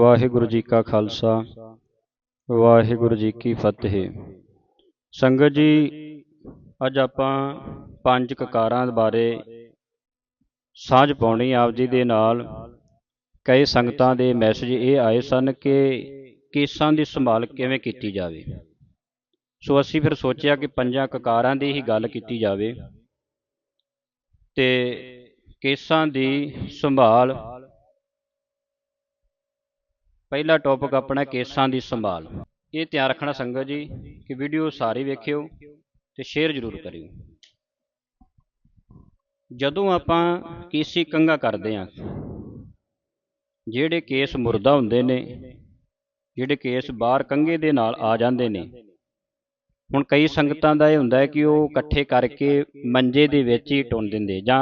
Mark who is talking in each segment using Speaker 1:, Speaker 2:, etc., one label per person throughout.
Speaker 1: ਵਾਹਿਗੁਰੂ ਜੀ ਕਾ ਖਾਲਸਾ, ਵਾਹਿਗੁਰੂ ਜੀ ਕੀ ਫਤਿਹ। ਸੰਗਤ ਜੀ, ਅੱਜ ਆਪਾਂ ਪੰਜ ਕਕਾਰਾਂ ਬਾਰੇ ਸਾਂਝ ਪਾਉਣੀ ਆਪ ਜੀ ਦੇ ਨਾਲ। ਕਈ ਸੰਗਤਾਂ ਦੇ ਮੈਸੇਜ ਇਹ ਆਏ ਸਨ ਕਿ ਕੇਸਾਂ ਦੀ ਸੰਭਾਲ ਕਿਵੇਂ ਕੀਤੀ ਜਾਵੇ। ਸੋ ਅਸੀਂ ਫਿਰ ਸੋਚਿਆ ਕਿ ਪੰਜਾਂ ਕਕਾਰਾਂ ਦੀ ਹੀ ਗੱਲ ਕੀਤੀ ਜਾਵੇ ਤੇ ਕੇਸਾਂ ਦੀ ਸੰਭਾਲ ਪਹਿਲਾ ਟੌਪਿਕ ਆਪਣਾ ਕੇਸਾਂ ਦੀ ਸੰਭਾਲ। ਇਹ ਧਿਆਨ ਰੱਖਣਾ ਸੰਗਤ ਜੀ ਕਿ ਵੀਡੀਓ ਸਾਰੀ ਵੇਖਿਓ ਤੇ ਸ਼ੇਅਰ ਜ਼ਰੂਰ ਕਰਿਓ। ਜਦੋਂ ਆਪਾਂ ਕੇਸੀ ਕੰਗਾ ਕਰਦੇ ਹਾਂ ਜਿਹੜੇ ਕੇਸ ਮੁਰਦਾ ਹੁੰਦੇ ਨੇ, ਜਿਹੜੇ ਕੇਸ ਬਾਹਰ ਕੰਗੇ ਦੇ ਨਾਲ ਆ ਜਾਂਦੇ ਨੇ, ਹੁਣ ਕਈ ਸੰਗਤਾਂ ਦਾ ਇਹ ਹੁੰਦਾ ਹੈ ਕਿ ਉਹ ਇਕੱਠੇ ਕਰਕੇ ਮੰਜੇ ਦੇ ਵਿੱਚ ਹੀ ਟੁੰਨ ਦਿੰਦੇ ਜਾਂ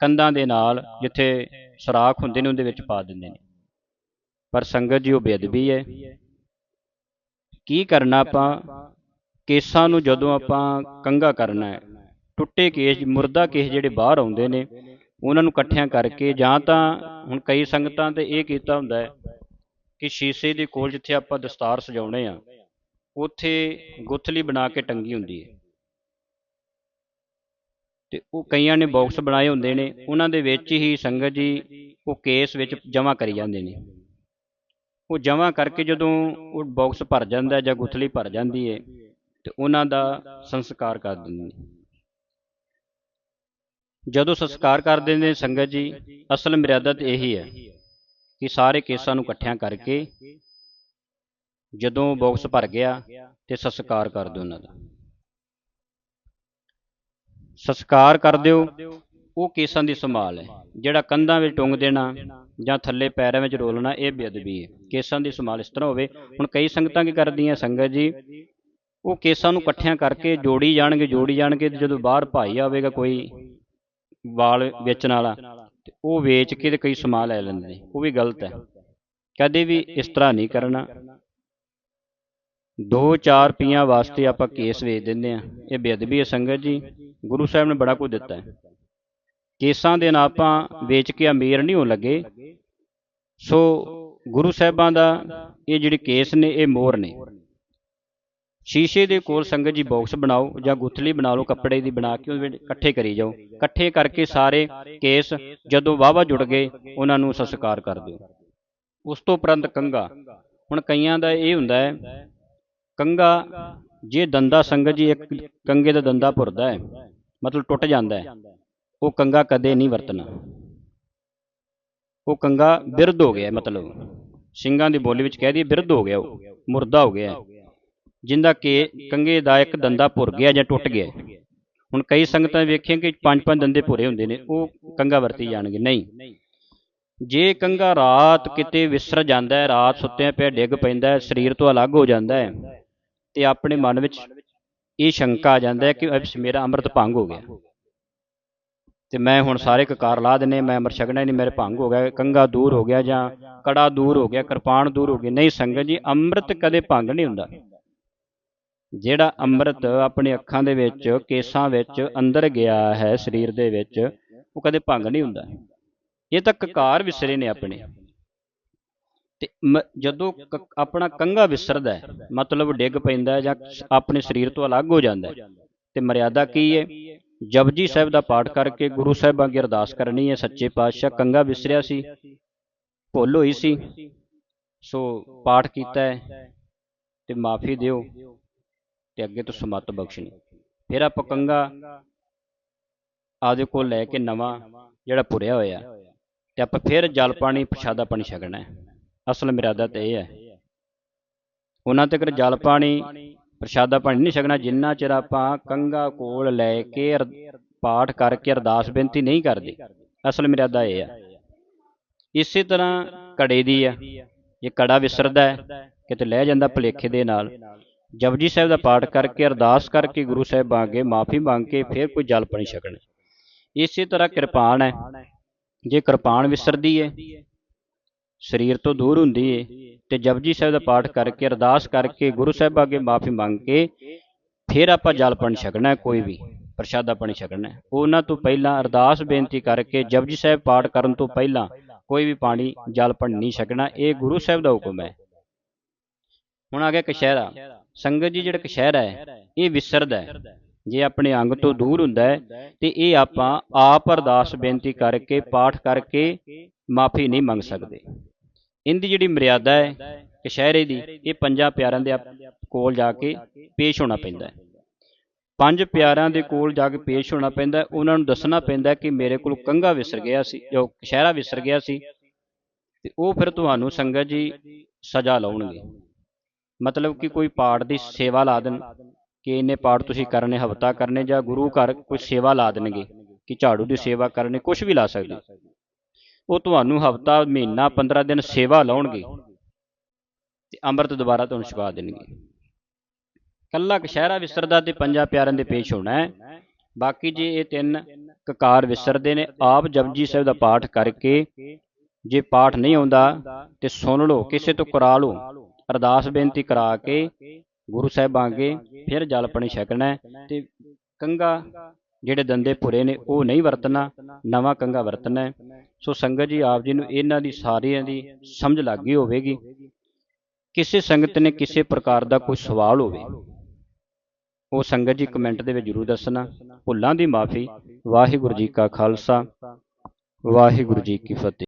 Speaker 1: ਕੰਧਾਂ ਦੇ ਨਾਲ ਜਿੱਥੇ ਸਰਾਖ ਹੁੰਦੇ ਨੇ ਉਹਦੇ ਵਿੱਚ ਪਾ ਦਿੰਦੇ ਨੇ। ਪਰ ਸੰਗਤ ਜੀ ਉਹ ਬੇਅਦਬੀ ਹੈ। ਕੀ ਕਰਨਾ ਆਪਾਂ? ਕੇਸਾਂ ਨੂੰ ਜਦੋਂ ਆਪਾਂ ਕੰਗਾ ਕਰਨਾ ਹੈ। ਟੁੱਟੇ ਕੇਸ, ਮੁਰਦਾ ਕੇਸ ਜਿਹੜੇ ਬਾਹਰ ਆਉਂਦੇ ਨੇ, ਉਹਨਾਂ ਨੂੰ ਇਕੱਠਿਆਂ ਕਰਕੇ ਜਾਂ ਤਾਂ ਹੁਣ ਕਈ ਸੰਗਤਾਂ ਤੇ ਇਹ ਕੀਤਾ ਹੁੰਦਾ ਹੈ ਕਿ ਸ਼ੀਸ਼ੇ ਦੇ ਕੋਲ ਜਿੱਥੇ ਆਪਾਂ ਦਸਤਾਰ ਸਜਾਉਣੇ ਆ, ਉੱਥੇ ਗੁੱਥਲੀ ਬਣਾ ਕੇ ਟੰਗੀ ਹੁੰਦੀ ਹੈ। ਤੇ ਉਹ ਕਈਆਂ ਨੇ ਬਾਕਸ ਬਣਾਏ ਹੁੰਦੇ ਨੇ, ਉਹਨਾਂ ਦੇ ਵਿੱਚ ਹੀ ਸੰਗਤ ਜੀ ਉਹ ਕੇਸ ਵਿੱਚ ਜਮ੍ਹਾਂ ਕਰੀ ਜਾਂਦੇ ਨੇ। ਉਹ ਜਮ੍ਹਾਂ ਕਰਕੇ ਜਦੋਂ ਉਹ ਬਾਕਸ ਭਰ ਜਾਂਦਾ ਜਾਂ ਗੁਥਲੀ ਭਰ ਜਾਂਦੀ ਹੈ, ਤੇ ਉਹਨਾਂ ਦਾ ਸੰਸਕਾਰ ਕਰ ਦਿੰਦੇ ਨੇ। ਜਦੋਂ ਸੰਸਕਾਰ ਕਰ ਦਿੰਦੇ ਸੰਗਤ ਜੀ, ਅਸਲ ਮਰਿਆਦਾ ਤੇ ਇਹੀ ਹੈ ਕਿ ਸਾਰੇ ਕੇਸਾਂ ਨੂੰ ਇਕੱਠਿਆਂ ਕਰਕੇ ਜਦੋਂ ਬਾਕਸ ਭਰ ਗਿਆ ਤੇ ਸੰਸਕਾਰ ਕਰ ਦਿਓ ਉਹਨਾਂ ਦਾ। ਸੰਸਕਾਰ ਕਰ ਦਿਓ, ਉਹ ਕੇਸਾਂ ਦੀ ਸੰਭਾਲ ਹੈ, ਜਿਹੜਾ ਕੰਧਾਂ ਵਿੱਚ ਟੁੰਗ ਦੇਣਾ ਜਾਂ ਥੱਲੇ ਪੈਰਾਂ ਵਿੱਚ ਰੋਲਣਾ ਇਹ ਬੇਅਦਬੀ ਹੈ। ਕੇਸਾਂ ਦੀ ਸੰਭਾਲ ਇਸ ਤਰ੍ਹਾਂ ਹੋਵੇ, ਹੁਣ ਕਈ ਸੰਗਤਾਂ ਕੀ ਕਰਦੀਆਂ, ਸੰਗਤ ਜੀ, ਉਹ ਕੇਸਾਂ ਨੂੰ ਇਕੱਠਿਆਂ ਕਰਕੇ ਜੋੜੀ ਜਾਣਗੇ ਜੋੜੀ ਜਾਣਗੇ ਜਦੋਂ ਬਾਹਰ ਭਾਈ ਆਵੇਗਾ ਕੋਈ ਵਾਲ ਵੇਚਣ ਵਾਲਾ, ਤੇ ਉਹ ਵੇਚ ਕੇ ਤੇ ਕਈ ਸਮਾਨ ਲੈ ਲੈਂਦੇ ਨੇ। ਉਹ ਵੀ ਗਲਤ ਹੈ। ਕਦੇ ਵੀ ਇਸ ਤਰ੍ਹਾਂ ਨਹੀਂ ਕਰਨਾ। ਦੋ ਚਾਰ ਪੀਆਂ ਵਾਸਤੇ ਆਪਾਂ ਕੇਸ ਵੇਚ ਦਿੰਦੇ ਆ ਇਹ ਬੇਅਦਬੀ ਹੈ ਸੰਗਤ ਜੀ। ਗੁਰੂ ਸਾਹਿਬ ਨੇ ਬੜਾ ਕੁਝ ਦਿੱਤਾ ਹੈ। ਕੇਸਾਂ ਦੇ ਨਾਲ ਆਪਾਂ ਵੇਚ ਕੇ ਅਮੀਰ ਨਹੀਂ ਹੋਣ ਲੱਗੇ। ਸੋ ਗੁਰੂ ਸਾਹਿਬਾਂ ਦਾ ਇਹ ਜਿਹੜੇ ਕੇਸ ਨੇ, ਇਹ ਮੋਰ ਨੇ। ਸ਼ੀਸ਼ੇ ਦੇ ਕੋਲ ਸੰਗਤ ਜੀ ਬਾਕਸ ਬਣਾਓ ਜਾਂ ਗੁੱਥਲੀ ਬਣਾ ਲਓ, ਕੱਪੜੇ ਦੀ ਬਣਾ ਕੇ ਉਹਦੇ ਵਿੱਚ ਇਕੱਠੇ ਕਰੀ ਜਾਓ। ਇਕੱਠੇ ਕਰਕੇ ਸਾਰੇ ਕੇਸ ਜਦੋਂ ਵਾਵਾ ਜੁੜ ਗਏ, ਉਹਨਾਂ ਨੂੰ ਸੰਸਕਾਰ ਕਰ ਦਿਓ। ਉਸ ਤੋਂ ਉਪਰੰਤ ਕੰਗਾ ਹੁਣ ਕਈਆਂ ਦਾ ਇਹ ਹੁੰਦਾ ਹੈ ਕੰਗਾ ਜੇ ਦੰਦਾ ਸੰਗਤ ਜੀ ਇੱਕ ਕੰਗੇ ਦਾ ਦੰਦਾ ਭੁਰਦਾ ਹੈ, ਮਤਲਬ ਟੁੱਟ ਜਾਂਦਾ ਹੈ। ਉਹ ਕੰਗਾ ਕਦੇ ਨਹੀਂ ਵਰਤਣਾ। ਉਹ ਕੰਗਾ ਬਿਰਧ ਹੋ ਗਿਆ, ਮਤਲਬ ਸਿੰਘਾਂ ਦੀ ਬੋਲੀ ਵਿੱਚ ਕਹਿ ਦਈਏ ਬਿਰਧ ਹੋ ਗਿਆ ਉਹ, ਮੁਰਦਾ ਹੋ ਗਿਆ। ਜਿੰਦਾ ਕਿ ਕੰਗੇ ਦਾ ਇੱਕ ਦੰਦਾ ਭੁਰ ਗਿਆ ਜਾਂ ਟੁੱਟ ਗਿਆ। ਹੁਣ ਕਈ ਸੰਗਤਾਂ ਵੇਖੀਆਂ ਕਿ ਪੰਜ ਪੰਜ ਦੰਦੇ ਭੁਰੇ ਹੁੰਦੇ ਨੇ, ਉਹ ਕੰਗਾ ਵਰਤੀ ਜਾਣਗੇ। ਨਹੀਂ। ਜੇ ਕੰਗਾ ਰਾਤ ਕਿਤੇ ਵਿਸਰ ਜਾਂਦਾ ਹੈ, ਰਾਤ ਸੁੱਤਿਆਂ ਪਿਆ ਡਿੱਗ ਪੈਂਦਾ ਹੈ, ਸਰੀਰ ਤੋਂ ਅਲੱਗ ਹੋ ਜਾਂਦਾ ਹੈ, ਤੇ ਆਪਣੇ ਮਨ ਵਿੱਚ ਇਹ ਸ਼ੰਕਾ ਆ ਜਾਂਦਾ ਹੈ ਕਿ ਮੇਰਾ ਅੰਮ੍ਰਿਤ ਭੰਗ ਹੋ ਗਿਆ। ਤੇ ਮੈਂ ਹੁਣ ਸਾਰੇ ਕਕਾਰ ਲਾ ਦਿੰਨੇ ਮੈਂ ਅਮਰ ਛਕਣਾ ਨਹੀਂ, ਮੇਰੇ ਭੰਗ ਹੋ ਗਿਆ ਕੰਗਾ ਦੂਰ ਹੋ ਗਿਆ ਜਾਂ ਕੜਾ ਦੂਰ ਹੋ ਗਿਆ, ਕਿਰਪਾਨ ਦੂਰ ਹੋ ਗਈ। ਨਹੀਂ ਸੰਗਤ ਜੀ, ਅੰਮ੍ਰਿਤ ਕਦੇ ਭੰਗ ਨਹੀਂ ਹੁੰਦਾ। ਜਿਹੜਾ ਅੰਮ੍ਰਿਤ ਆਪਣੇ ਅੱਖਾਂ ਦੇ ਵਿੱਚ, ਕੇਸਾਂ ਵਿੱਚ ਅੰਦਰ ਗਿਆ ਹੈ, ਸਰੀਰ ਦੇ ਵਿੱਚ, ਉਹ ਕਦੇ ਭੰਗ ਨਹੀਂ ਹੁੰਦਾ। ਇਹ ਤਾਂ ਕਕਾਰ ਵਿਸਰੇ ਨੇ ਆਪਣੇ। ਤੇ ਜਦੋਂ ਆਪਣਾ ਕੰਗਾ ਵਿਸਰਦਾ ਹੈ, ਮਤਲਬ ਡਿੱਗ ਪੈਂਦਾ ਜਾਂ ਆਪਣੇ ਸਰੀਰ ਤੋਂ ਅਲੱਗ ਹੋ ਜਾਂਦਾ ਹੈ, ਤੇ ਮਰਿਆਦਾ ਕੀ ਹੈ? ਜਪਜੀ ਸਾਹਿਬ ਦਾ ਪਾਠ ਕਰਕੇ ਗੁਰੂ ਸਾਹਿਬਾਂ ਅੱਗੇ ਅਰਦਾਸ ਕਰਨੀ ਹੈ ਸੱਚੇ ਪਾਤਸ਼ਾਹ ਕੰਗਾ ਵਿਸਰਿਆ ਸੀ। ਭੁੱਲ ਹੋਈ ਸੀ। ਸੋ। ਪਾਠ ਕੀਤਾ ਹੈ ਤੇ ਮਾਫੀ ਦਿਓ ਤੇ ਅੱਗੇ ਤੋਂ ਸਮਤ ਬਖਸ਼ਣੀ। ਫਿਰ ਆਪਾਂ ਕੰਗਾ ਆਦੇ ਕੋਲ ਲੈ ਕੇ ਨਵਾਂ ਜਿਹੜਾ ਭੁਰਿਆ ਹੋਇਆ। ਤੇ ਆਪਾਂ ਫਿਰ ਜਲ ਪਾਣੀ ਪ੍ਰਸ਼ਾਦਾ ਪਾਣੀ ਛਕਣਾ ਹੈ। ਅਸਲ ਮਰਿਆਦਾ ਤੇ ਇਹ ਹੈ। ਉਹਨਾਂ ਤੱਕ ਜਲ ਪਾਣੀ ਪ੍ਰਸ਼ਾਦਾ ਪਾਣੀ ਨਹੀਂ ਛਕਣਾ, ਜਿੰਨਾ ਚਿਰ ਆਪਾਂ ਕੰਗਾ ਕੋਲ ਲੈ ਕੇ ਪਾਠ ਕਰਕੇ ਅਰਦਾਸ ਬੇਨਤੀ ਨਹੀਂ ਕਰਦੇ। ਅਸਲ ਮਰਿਆਦਾ ਇਹ ਹੈ ਇਸੇ ਤਰ੍ਹਾਂ ਕੜੇ ਦੀ ਆ। ਇਹ ਕੜਾ ਵਿਸਰਦਾ ਹੈ, ਕਿਤੇ ਲੈ ਜਾਂਦਾ ਭਲੇਖੇ ਦੇ ਨਾਲ। ਜਪਜੀ ਸਾਹਿਬ ਦਾ ਪਾਠ ਕਰਕੇ, ਅਰਦਾਸ ਕਰਕੇ ਗੁਰੂ ਸਾਹਿਬ ਅੱਗੇ ਮਾਫੀ ਮੰਗ ਕੇ ਫਿਰ ਕੋਈ ਜਲ ਪਾਣੀ ਛਕਣਾ। ਇਸੇ ਤਰ੍ਹਾਂ ਕਿਰਪਾਨ ਹੈ। ਜੇ ਕਿਰਪਾਨ ਵਿਸਰਦੀ ਹੈ ਸਰੀਰ ਤੋਂ ਦੂਰ ਹੁੰਦੀ ਏ ਤੇ ਜਪਜੀ ਸਾਹਿਬ ਦਾ ਪਾਠ ਕਰਕੇ, ਅਰਦਾਸ ਕਰਕੇ ਗੁਰੂ ਸਾਹਿਬ ਅੱਗੇ ਮਾਫੀ ਮੰਗ ਕੇ ਫਿਰ ਆਪਾਂ ਜਲ ਪਾਣੀ ਛਕਣਾ ਕੋਈ ਵੀ ਪ੍ਰਸ਼ਾਦਾ ਪਾਣੀ ਛਕਣਾ ਉਹਨਾਂ ਤੋਂ ਪਹਿਲਾਂ ਅਰਦਾਸ ਬੇਨਤੀ ਕਰਕੇ ਜਪਜੀ ਸਾਹਿਬ ਪਾਠ ਕਰਨ ਤੋਂ ਪਹਿਲਾਂ ਕੋਈ ਵੀ ਪਾਣੀ ਜਲ ਪਾਣੀ ਨਹੀਂ ਛਕਣਾ, ਇਹ ਗੁਰੂ ਸਾਹਿਬ ਦਾ ਹੁਕਮ ਹੈ। ਹੁਣ ਆ ਗਿਆ ਕਸ਼ਹਿਰਾ ਸੰਗਤ ਜੀ ਜਿਹੜਾ ਕਸ਼ਹਿਰਾ ਹੈ, ਇਹ ਵਿਸਰਦਾ ਹੈ। ਜੇ ਆਪਣੇ ਅੰਗ ਤੋਂ ਦੂਰ ਹੁੰਦਾ ਹੈ ਤੇ ਇਹ ਆਪਾਂ ਆਪ ਅਰਦਾਸ ਬੇਨਤੀ ਕਰਕੇ, ਪਾਠ ਕਰਕੇ ਮਾਫੀ ਨਹੀਂ ਮੰਗ ਸਕਦੇ। ਇਹਦੀ ਜਿਹੜੀ ਮਰਿਆਦਾ ਹੈ ਕਸ਼ਹਿਰੇ ਦੀ ਇਹ ਪੰਜਾਂ ਪਿਆਰਿਆਂ ਦੇ ਕੋਲ ਜਾ ਕੇ ਪੇਸ਼ ਹੋਣਾ ਪੈਂਦਾ ਹੈ। ਪੰਜ ਪਿਆਰਿਆਂ ਦੇ ਕੋਲ ਜਾ ਕੇ ਪੇਸ਼ ਹੋਣਾ ਪੈਂਦਾ ਹੈ, ਉਹਨਾਂ ਨੂੰ ਦੱਸਣਾ ਪੈਂਦਾ ਹੈ ਕਿ ਮੇਰੇ ਕੋਲ ਕੰਗਾ ਵਿਸਰ ਗਿਆ ਸੀ ਜੋ ਕਸ਼ਹਿਰਾ ਵਿਸਰ ਗਿਆ ਸੀ। ਤੇ ਉਹ ਫਿਰ ਤੁਹਾਨੂੰ ਸੰਗਤ ਜੀ ਸਜ਼ਾ ਲਾਉਣਗੇ। ਮਤਲਬ ਕਿ ਕੋਈ ਪਾਠ ਦੀ ਸੇਵਾ ਲਾ ਦੇਣ ਕਿ ਇੰਨੇ ਪਾਠ ਤੁਸੀਂ ਕਰਨੇ ਹਫਤਾ ਕਰਨੇ ਜਾਂ ਗੁਰੂ ਘਰ ਕੋਈ ਸੇਵਾ ਲਾ ਦੇਣਗੇ ਕਿ ਝਾੜੂ ਦੀ ਸੇਵਾ ਕਰਨੀ ਕੁਝ ਵੀ ਲਾ ਸਕਦੇ। ਉਹ ਤੁਹਾਨੂੰ ਹਫਤਾ, ਮਹੀਨਾ 15 ਦਿਨ ਸੇਵਾ ਲਾਉਣਗੇ ਤੇ ਅੰਮ੍ਰਿਤ ਦੁਬਾਰਾ ਤੁਹਾਨੂੰ ਛਕਾ ਦੇਣਗੇ। ਕੱਲਾ ਕਸ਼ਹਿਰਾ ਵਿਸਰਦਾ ਤੇ ਪੰਜਾਂ ਪਿਆਰਿਆਂ ਦੇ ਪੇਸ਼ ਹੋਣਾ ਹੈ। ਬਾਕੀ ਜੇ ਇਹ ਤਿੰਨ ਕਕਾਰ ਵਿਸਰਦੇ ਨੇ, ਆਪ ਜਪਜੀ ਸਾਹਿਬ ਦਾ ਪਾਠ ਕਰਕੇ ਜੇ ਪਾਠ ਨਹੀਂ ਆਉਂਦਾ ਤੇ ਸੁਣ ਲਓ, ਕਿਸੇ ਤੋਂ ਕਰਾ ਲਓ। ਅਰਦਾਸ ਬੇਨਤੀ ਕਰਾ ਕੇ ਗੁਰੂ ਸਾਹਿਬਾਂ ਅੱਗੇ ਫਿਰ ਜਲ ਪਾਣੀ ਛਕਣਾ ਤੇ ਕੰਗਾ ਜਿਹੜੇ ਦੰਦੇ ਭੁਰੇ ਨੇ, ਉਹ ਨਹੀਂ ਵਰਤਣਾ, ਨਵਾਂ ਕੰਗਾ ਵਰਤਣਾ ਸੋ ਸੰਗਤ ਜੀ, ਆਪ ਜੀ ਨੂੰ ਇਹਨਾਂ ਦੀ ਸਾਰਿਆਂ ਦੀ ਸਮਝ ਲੱਗ ਗਈ ਹੋਵੇਗੀ। ਕਿਸੇ ਸੰਗਤ ਨੇ ਕਿਸੇ ਪ੍ਰਕਾਰ ਦਾ ਕੋਈ ਸਵਾਲ ਹੋਵੇ, ਉਹ ਸੰਗਤ ਜੀ ਕਮੈਂਟ ਦੇ ਵਿੱਚ ਜਰੂਰ ਦੱਸਣਾ। ਭੁੱਲਾਂ ਦੀ ਮਾਫੀ। ਵਾਹਿਗੁਰੂ ਜੀ ਕਾ ਖਾਲਸਾ। ਵਾਹਿਗੁਰੂ ਜੀ ਕੀ ਫਤਿਹ।